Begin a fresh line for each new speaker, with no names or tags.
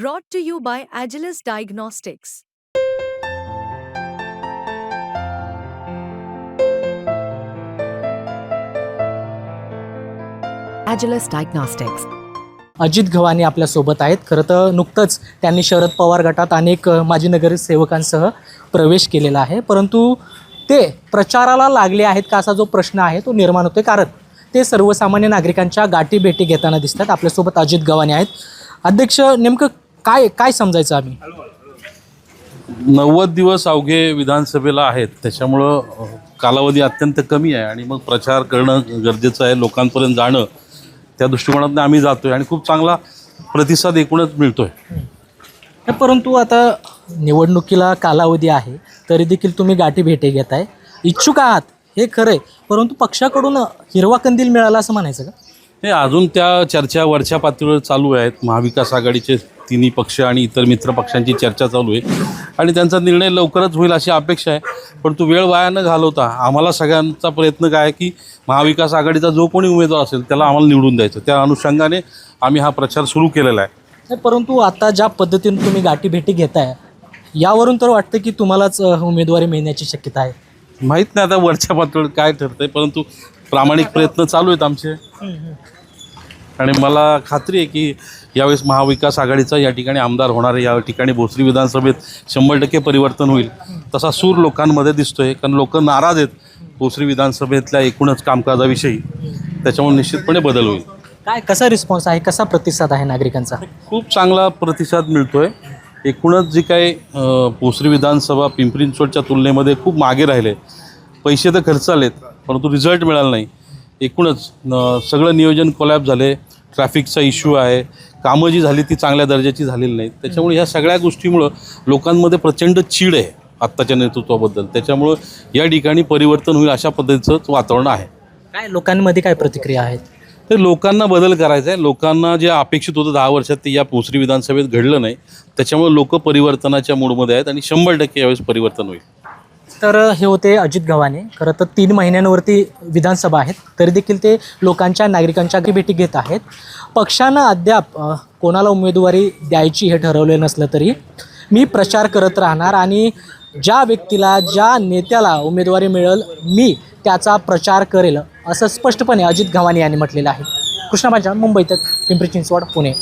Brought to you by Agilus Diagnostics.
Agilus Diagnostics.
Ajit Gavhane आपल्यासोबत आहेत. खरं तर नुकतंच त्यांनी शरद पवार गटात अनेक माजी नगरसेवकांसह प्रवेश केलेला आहे. परंतु ते प्रचाराला लागले आहेत का असा जो प्रश्न आहे तो निर्माण होतोय. कारण ते सर्वसामान्य नागरिकांच्या गाठी भेटी घेताना दिसतात. आपल्यासोबत अजित गव्हाणे आहेत. अध्यक्ष नेमकं काय काय समजायचं आम्ही?
नव्वद दिवस अवघे विधानसभेला आहेत. त्याच्यामुळं कालावधी अत्यंत कमी आहे आणि मग प्रचार करणं गरजेचं आहे. लोकांपर्यंत जाणं त्या दृष्टिकोनातून आम्ही जातोय आणि खूप चांगला प्रतिसाद एकूणच मिळतोय.
परंतु आता निवडणुकीला कालावधी आहे तरी देखील तुम्ही गाठी भेटी घेताय. इच्छुक आहात हे खरं आहे परंतु पक्षाकडून हिरवा कंदील मिळाला असं म्हणायचं का?
हे अजून त्या चर्चा वरच्या पातळीवर चालू आहेत. महाविकास आघाडीचे तिन्ही पक्ष आणि इतर मित्र पक्षांची चर्चा चालू आहे. आणि त्यांचा निर्णय लवकरच होईल अशी अपेक्षा आहे. पण तो वेळ वाया न घालवता आम्हाला सगळ्यांचा प्रयत्न काय आहे की महाविकास आघाडीचा जो कोणी उमेदवार असेल त्याला आम्हाला निवडून द्यायचं. त्या अनुषंगाने आम्ही हा प्रचार सुरू केलेला आहे.
परंतु आता ज्या पद्धतीने तुम्ही गाठी भेटी घेताय यावरून तर वाटतं की तुम्हालाच उमेदवारी मिळण्याची शक्यता आहे.
माहीत नाही आता वरच्या पातळीवर काय ठरतंय परंतु प्रामाणिक प्रयत्न चालू आहेत आमचे. आणि मला खात्री आहे की यावेळेस महाविकास आघाडीचा या ठिकाणी आमदार होणार आहे. या ठिकाणी भोसरी विधानसभेत शंभर टक्के परिवर्तन होईल. तसा सूर लोकांमध्ये दिसतोय कारण लोक नाराज आहेत. भोसरी विधानसभेतल्या एकूणच कामकाजाविषयी. त्याच्यामुळे निश्चितपणे बदल होईल.
काय कसा रिस्पॉन्स आहे? कसा प्रतिसाद आहे नागरिकांचा?
खूप चांगला प्रतिसाद मिळतोय. एकूणच जी काही भोसरी विधानसभा पिंपरी चिंचवडच्या तुलनेमध्ये खूप मागे राहिले. पैसे तर खर्च आलेत परंतु रिझल्ट मिळाला नाही. एकूणच सगळं नियोजन कोलॅप झाले ट्रॅफिकचा इश्यू आहे. कामं जी झाली ती चांगल्या दर्जाची झालेली नाहीत. त्याच्यामुळे ह्या सगळ्या गोष्टीमुळं लोकांमध्ये प्रचंड चीड आहे आत्ताच्या नेतृत्वाबद्दल. त्याच्यामुळं या ठिकाणी परिवर्तन होईल अशा पद्धतीचं वातावरण आहे.
काय लोकांमध्ये काय प्रतिक्रिया आहेत?
तर लोकांना बदल करायचा आहे. लोकांना जे अपेक्षित होतं दहा वर्षात ते या भोसरी विधानसभेत घडलं नाही. त्याच्यामुळे लोक परिवर्तनाच्या मूडमध्ये आहेत आणि शंभर टक्के यावेळेस परिवर्तन होईल.
तर हे होते अजित गव्हाणे. खरं तर तीन महिन्यांवरती विधानसभा आहेत. तरी देखील ते लोकांच्या नागरिकांच्या भेटी घेत आहेत. पक्षानं अद्याप कोणाला उमेदवारी द्यायची हे ठरवले नसलं तरी मी प्रचार करत राहणार आणि ज्या व्यक्तीला ज्या नेत्याला उमेदवारी मिळेल मी त्याचा प्रचार करेल असं स्पष्टपणे अजित गव्हाणे यांनी म्हटलेलं आहे. कृष्णा पांचाळ मुंबईत पिंपरी चिंचवड पुणे.